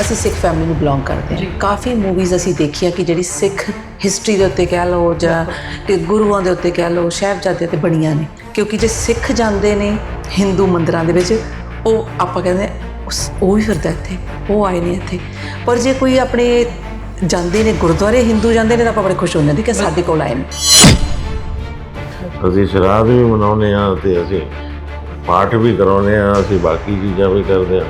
ਅਸੀਂ ਸਿੱਖ ਫੈਮਿਲੀ ਨੂੰ ਬਿਲੋਂਗ ਕਰਦੇ ਹਾਂ। ਕਾਫੀ ਮੂਵੀਜ਼ ਅਸੀਂ ਦੇਖੀਆਂ ਕਿ ਜਿਹੜੀ ਸਿੱਖ ਹਿਸਟਰੀ ਦੇ ਉੱਤੇ ਕਹਿ ਲਓ ਜਾਂ ਕਿ ਗੁਰੂਆਂ ਦੇ ਉੱਤੇ ਕਹਿ ਲਓ ਸਾਹਿਬਜ਼ਾਦੇ ਤੇ ਬਣੀਆਂ ਨੇ। ਕਿਉਂਕਿ ਜੇ ਸਿੱਖ ਜਾਂਦੇ ਨੇ ਹਿੰਦੂ ਮੰਦਿਰਾਂ ਦੇ ਵਿੱਚ ਉਹ ਆਪਾਂ ਕਹਿੰਦੇ ਉਹ ਵੀ ਫਿਰਦਾ ਇੱਥੇ ਉਹ ਆਏ ਨੇ ਇੱਥੇ। ਪਰ ਜੇ ਕੋਈ ਆਪਣੇ ਜਾਂਦੇ ਨੇ ਗੁਰਦੁਆਰੇ ਹਿੰਦੂ ਜਾਂਦੇ ਨੇ ਤਾਂ ਆਪਾਂ ਬੜੇ ਖੁਸ਼ ਹੁੰਦੇ ਨੇ ਕਿ ਸਾਡੇ ਕੋਲ ਆਏ ਨੇ। ਅਸੀਂ ਸ਼ਰਾਧ ਵੀ ਮਨਾਉਂਦੇ ਆ ਤੇ ਅਸੀਂ ਪਾਠ ਵੀ ਕਰਾਉਂਦੇ ਆ ਅਸੀਂ ਬਾਕੀ ਚੀਜ਼ਾਂ ਵੀ ਕਰਦੇ ਆ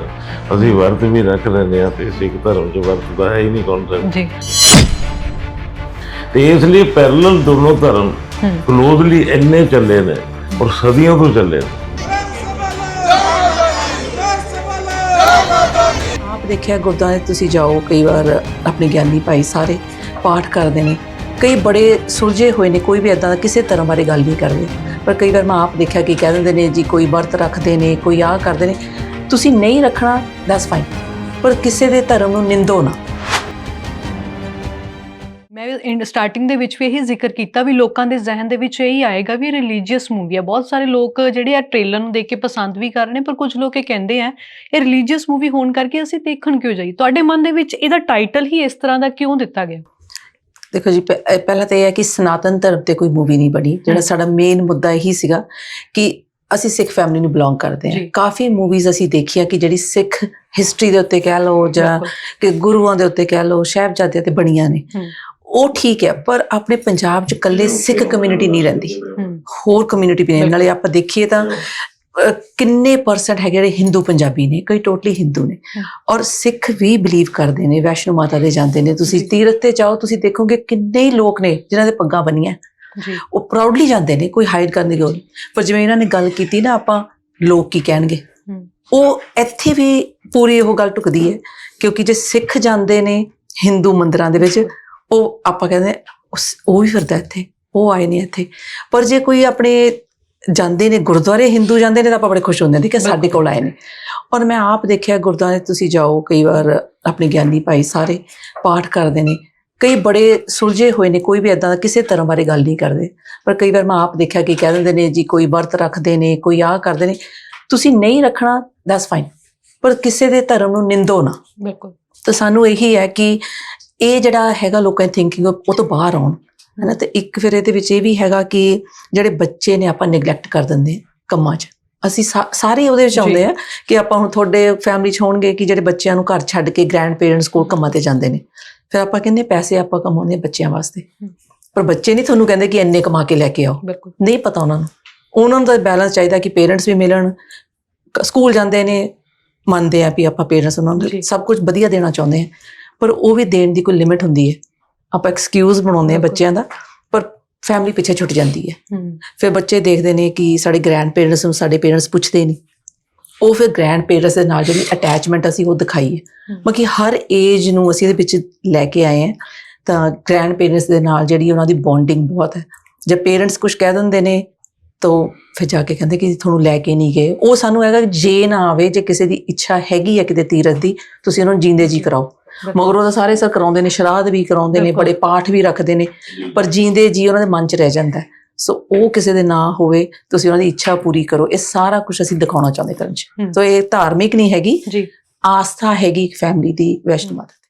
ਅਸੀਂ ਵਰਤ ਵੀ ਰੱਖ ਲੈਂਦੇ ਆ ਤੇ ਸਿੱਖ ਧਰਮ 'ਚ ਵਰਤ ਦਾ ਹੈ ਹੀ ਨਹੀਂ ਕਨਸੈਪਟ ਜੀ। ਤੇ ਇਸ ਲਈ ਪੈਰਲਲ ਦੋਨੋਂ ਧਰਮ ਕਲੋਜ਼ਲੀ ਇੰਨੇ ਚੱਲੇ ਨੇ ਔਰ ਸਦੀਆਂ ਤੋਂ ਚੱਲੇ ਨੇ। ਆਪ ਦੇਖਿਆ ਗੁਰਦੁਆਰੇ ਤੁਸੀਂ ਜਾਓ ਕਈ ਵਾਰ ਆਪਣੇ ਗਿਆਨੀ ਭਾਈ ਸਾਰੇ ਪਾਠ ਕਰਦੇ ਨੇ। ਕਈ ਬੜੇ ਸੁਲਝੇ ਹੋਏ ਨੇ ਕੋਈ ਵੀ ਇਦਾਂ ਦਾ ਕਿਸੇ ਧਰਮ ਬਾਰੇ ਗੱਲ ਨਹੀਂ ਕਰਦੇ। ਪਰ ਕਈ ਵਾਰ ਮੈਂ ਆਪ ਦੇਖਿਆ ਕਿ ਕਹਿ ਦਿੰਦੇ ਨੇ, ਜੀ ਕੋਈ ਵਰਤ ਰੱਖਦੇ ਨੇ, ਕੋਈ ਆਹ ਕਰਦੇ ਨੇ। ਤੁਸੀਂ ਨਹੀਂ ਰੱਖਣਾ ਦੈਟਸ ਫਾਈਨ ਪਰ ਕਿਸੇ ਦੇ ਧਰਮ ਨੂੰ ਨਿੰਦੋ ਨਾ। ਮੈਂ ਸਟਾਰਟਿੰਗ ਦੇ ਵਿੱਚ ਵੀ ਇਹੀ ਜ਼ਿਕਰ ਕੀਤਾ ਵੀ ਲੋਕਾਂ ਦੇ ਜ਼ਿਹਨ ਦੇ ਵਿੱਚ ਇਹੀ ਆਏਗਾ ਵੀ ਰਿਲੀਜੀਅਸ ਮੂਵੀ ਹੈ ਬਹੁਤ ਸਾਰੇ ਲੋਕ ਜਿਹੜੇ ਆ ਟ੍ਰੇਲਰ ਨੂੰ ਦੇਖ ਕੇ ਪਸੰਦ ਵੀ ਕਰ ਰਹੇ ਨੇ, ਪਰ ਕੁਝ ਲੋਕ ਇਹ ਕਹਿੰਦੇ ਆ, ਇਹ ਰਿਲੀਜੀਅਸ ਮੂਵੀ ਹੋਣ ਕਰਕੇ ਅਸੀਂ ਦੇਖਣ ਕਿਉਂ ਜਾਈ ਤੁਹਾਡੇ ਮਨ ਦੇ ਵਿੱਚ ਇਹਦਾ ਟਾਈਟਲ ਹੀ ਇਸ ਤਰ੍ਹਾਂ ਦਾ ਕਿਉਂ ਦਿੱਤਾ ਗਿਆ? ਦੇਖੋ ਜੀ ਪਹਿਲਾਂ ਤਾਂ ਇਹ ਹੈ ਕਿ ਸਨਾਤਨ ਧਰਮ ਤੇ ਕੋਈ ਮੂਵੀ ਨਹੀਂ ਬਣੀ ਜਿਹੜਾ ਸਾਡਾ ਮੇਨ ਮੁੱਦਾ ਇਹੀ ਸੀਗਾ ਕਿ ਅਸੀਂ ਸਿੱਖ ਫੈਮਿਲੀ ਨੂੰ ਬਿਲੋਂਗ ਕਰਦੇ ਹਾਂ। ਕਾਫੀ ਮੂਵੀਜ਼ ਅਸੀਂ ਦੇਖੀਆਂ ਕਿ ਜਿਹੜੀ ਸਿੱਖ ਹਿਸਟਰੀ ਦੇ ਉੱਤੇ ਕਹਿ ਲਓ ਜਾਂ। ਕਿ ਗੁਰੂਆਂ ਦੇ ਉੱਤੇ ਕਹਿ ਲਓ ਸਾਹਿਬਜ਼ਾਦਿਆਂ ਤੇ ਬਣੀਆਂ ਨੇ। ਉਹ ਠੀਕ ਹੈ ਪਰ ਆਪਣੇ ਪੰਜਾਬ 'ਚ ਇਕੱਲੇ ਸਿੱਖ ਕਮਿਊਨਿਟੀ ਨਹੀਂ ਰਹਿੰਦੀ। ਹੋਰ ਕਮਿਊਨਿਟੀ ਵੀ ਨੇ ਨਾਲੇ ਆਪਾਂ ਦੇਖੀਏ ਤਾਂ ਕਿੰਨੇ ਪਰਸੈਂਟ ਹੈਗੇ ਜਿਹੜੇ ਹਿੰਦੂ ਪੰਜਾਬੀ ਨੇ ਕੋਈ ਟੋਟਲੀ ਹਿੰਦੂ ਨੇ। ਔਰ ਸਿੱਖ ਵੀ ਬਲੀਵ ਕਰਦੇ ਨੇ ਵੈਸ਼ਨੋ ਮਾਤਾ ਦੇ ਜਾਂਦੇ ਨੇ। ਤੁਸੀਂ ਤੀਰਥ ਤੇ ਜਾਓ ਤੁਸੀਂ ਦੇਖੋਗੇ ਕਿੰਨੇ ਹੀ ਲੋਕ ਨੇ ਜਿਨ੍ਹਾਂ ਦੇ ਪੱਗਾਂ ਬੰਨੀਆਂ। ਜੀ। ਉਹ ਪ੍ਰਾਊਡਲੀ ਜਾਂਦੇ ਨੇ ਕੋਈ ਹਾਈਡ ਕਰਨ ਦੀ ਲੋੜ ਪਰ ਜਿਵੇਂ ਇਹਨਾਂ ਨੇ ਗੱਲ ਕੀਤੀ ਨਾ ਆਪਾਂ ਲੋਕ ਕੀ ਕਹਿਣਗੇ? ਉਹ ਇੱਥੇ ਵੀ ਪੂਰੀ ਉਹ ਗੱਲ ਟੁਕਦੀ ਹੈ ਕਿਉਂਕਿ ਜੇ ਸਿੱਖ ਜਾਂਦੇ ਨੇ ਹਿੰਦੂ ਮੰਦਿਰਾਂ ਦੇ ਵਿੱਚ ਉਹ ਆਪਾਂ ਕਹਿੰਦੇ ਉਹ ਵੀ ਫਿਰਦਾ ਇੱਥੇ ਉਹ ਆਏ ਨੇ ਇੱਥੇ। ਪਰ ਜੇ ਕੋਈ ਆਪਣੇ ਜਾਂਦੇ ਨੇ ਗੁਰਦੁਆਰੇ ਹਿੰਦੂ ਜਾਂਦੇ ਨੇ ਤਾਂ ਆਪਾਂ ਬੜੇ ਖੁਸ਼ ਹੁੰਦੇ ਨੇ ਕਿ ਸਾਡੇ ਕੋਲ ਆਏ ਨੇ। ਔਰ ਮੈਂ ਆਪ ਦੇਖਿਆ ਗੁਰਦੁਆਰੇ ਤੁਸੀਂ ਜਾਓ ਕਈ ਵਾਰ ਆਪਣੇ ਗਿਆਨੀ ਭਾਈ ਸਾਰੇ ਪਾਠ ਕਰਦੇ ਨੇ। ਕਈ ਬੜੇ ਸੁਲਝੇ ਹੋਏ ਨੇ ਕੋਈ ਵੀ ਇਦਾਂ ਦਾ ਕਿਸੇ ਧਰਮ ਬਾਰੇ ਗੱਲ ਨਹੀਂ ਕਰਦੇ। ਪਰ ਕਈ ਵਾਰ ਮੈਂ ਆਪ ਦੇਖਿਆ ਕਿ ਕਹਿ ਦਿੰਦੇ ਨੇ ਜੀ ਕੋਈ ਵਰਤ ਰੱਖਦੇ ਨੇ ਕੋਈ ਆਹ ਕਰਦੇ ਨੇ। ਤੁਸੀਂ ਨਹੀਂ ਰੱਖਣਾ ਦੈਟਸ ਫਾਈਨ ਪਰ ਕਿਸੇ ਦੇ ਧਰਮ ਨੂੰ ਨਿੰਦੋ ਨਾ। ਬਿਲਕੁਲ। ਤਾਂ ਸਾਨੂੰ ਇਹੀ ਹੈ ਕਿ ਇਹ ਜਿਹੜਾ ਹੈਗਾ ਲੋਕਾਂ ਦੀ ਥਿੰਕਿੰਗ ਉਹ ਤੋਂ ਬਾਹਰ ਆਉਣ। ਹੈਨਾ ਤੇ ਇੱਕ ਫਿਰ ਇਹਦੇ ਵਿੱਚ ਇਹ ਵੀ ਹੈਗਾ ਕਿ ਜਿਹੜੇ ਬੱਚੇ ਨੇ ਆਪਾਂ ਨੈਗਲੈਕਟ ਕਰ ਦਿੰਦੇ ਕੰਮਾਂ 'ਚ। ਅਸੀਂ ਸਾਰੇ ਉਹਦੇ ਵਿੱਚ। ਆਉਂਦੇ ਆ ਕਿ ਆਪਾਂ ਹੁਣ ਤੁਹਾਡੇ ਫੈਮਿਲੀ 'ਚ ਹੋਣਗੇ ਕਿ ਜਿਹੜੇ ਬੱਚਿਆਂ ਨੂੰ ਘਰ ਛੱਡ ਕੇ ਗ੍ਰੈਂਡ ਪੇਰੈਂਟਸ ਕੋਲ ਕੰਮਾਂ ਤੇ ਜਾਂਦੇ ਨੇ। ਫਿਰ ਆਪਾਂ ਕਹਿੰਦੇ ਪੈਸੇ ਆਪਾਂ ਕਮਾਉਂਦੇ ਬੱਚਿਆਂ ਵਾਸਤੇ। ਪਰ ਬੱਚੇ ਨਹੀਂ ਤੁਹਾਨੂੰ ਕਹਿੰਦੇ ਕਿ ਇੰਨੇ ਕਮਾ ਕੇ ਲੈ ਕੇ ਆਓ। ਬਿਲਕੁਲ। ਨਹੀਂ ਪਤਾ ਉਹਨਾਂ ਨੂੰ। ਉਹਨਾਂ ਨੂੰ ਤਾਂ ਬੈਲੈਂਸ ਚਾਹੀਦਾ ਕਿ ਪੇਰੈਂਟਸ ਵੀ ਮਿਲਣ ਸਕੂਲ ਜਾਂਦੇ ਨੇ ਮੰਨਦੇ ਆ ਵੀ ਆਪਾਂ ਪੇਰੈਂਟਸ ਉਹਨਾਂ। ਨੂੰ ਸਭ ਕੁਝ ਵਧੀਆ ਦੇਣਾ ਚਾਹੁੰਦੇ ਆ। ਪਰ ਉਹ ਵੀ ਦੇਣ ਦੀ ਕੋਈ ਲਿਮਿਟ ਹੁੰਦੀ ਹੈ। ਆਪਾਂ ਐਕਸਕਿਊਜ਼ ਬਣਾਉਂਦੇ ਆ। ਬੱਚਿਆਂ ਦਾ ਪਰ ਫੈਮਿਲੀ ਪਿੱਛੇ ਛੁੱਟ ਜਾਂਦੀ ਹੈ। ਹੂੰ। ਫਿਰ ਬੱਚੇ ਦੇਖਦੇ ਨੇ ਕਿ ਸਾਡੇ ਗ੍ਰੈਂਡ ਪੇਰੈਂਟਸ ਨੂੰ ਸਾਡੇ ਪੇਰੈਂਟਸ ਪੁੱਛਦੇ ਨਹੀਂ। ਉਹ ਫਿਰ ਗ੍ਰੈਂਡ ਪੇਰੈਂਟਸ ਦੇ ਨਾਲ ਜਿਹੜੀ ਅਟੈਚਮੈਂਟ ਅਸੀਂ ਉਹ ਦਿਖਾਈਏ ਹਮ। ਮਤਲਬ ਕਿ ਹਰ ਏਜ ਨੂੰ ਅਸੀਂ ਇਹਦੇ ਵਿੱਚ ਲੈ ਕੇ ਆਏ ਹਾਂ। ਤਾਂ ਗ੍ਰੈਂਡ ਪੇਰੈਂਟਸ ਦੇ ਨਾਲ ਜਿਹੜੀ ਉਹਨਾਂ ਦੀ ਬੌਂਡਿੰਗ ਬਹੁਤ ਹੈ। ਜੇ ਪੇਰੈਂਟਸ ਕੁਝ ਕਹਿ ਦਿੰਦੇ ਨੇ ਤਾਂ ਫਿਰ ਜਾ ਕੇ ਕਹਿੰਦੇ ਕਿ ਤੁਹਾਨੂੰ ਲੈ ਕੇ ਨਹੀਂ ਗਏ। ਉਹ ਸਾਨੂੰ ਹੈਗਾ ਜੇ ਨਾ ਆਵੇ ਜੇ ਕਿਸੇ ਦੀ ਇੱਛਾ ਹੈਗੀ ਹੈ ਕਿਤੇ ਤੀਰਥ ਦੀ ਤੁਸੀਂ ਉਹਨਾਂ ਨੂੰ ਜਿੰਦੇ ਜੀ ਕਰਾਓ। ਮਗਰੋਂ ਤਾਂ ਸਾਰੇ ਸਰ ਕਰਾਉਂਦੇ ਨੇ ਸ਼ਰਾਧ ਵੀ ਕਰਾਉਂਦੇ ਨੇ। ਬੜੇ ਪਾਠ ਵੀ ਰੱਖਦੇ ਨੇ ਪਰ ਜੀਂਦੇ ਜੀ ਉਹਨਾਂ ਦੇ ਮਨ 'ਚ ਰਹਿ ਜਾਂਦਾ। ਸੋ ਉਹ ਕਿਸੇ ਦੇ ਨਾ ਹੋਵੇ ਤੁਸੀਂ ਉਹਨਾਂ ਦੀ ਇੱਛਾ ਪੂਰੀ ਕਰੋ ਇਹ ਸਾਰਾ ਕੁਝ ਅਸੀਂ ਦਿਖਾਉਣਾ ਚਾਹੁੰਦੇ ਕਰਨ 'ਚ। ਸੋ ਇਹ ਧਾਰਮਿਕ ਨਹੀਂ ਹੈਗੀ ਜੀ ਆਸਥਾ ਹੈਗੀ ਇੱਕ ਫੈਮਿਲੀ ਦੀ ਵੈਸ਼ਨੋ ਮਾਤਾ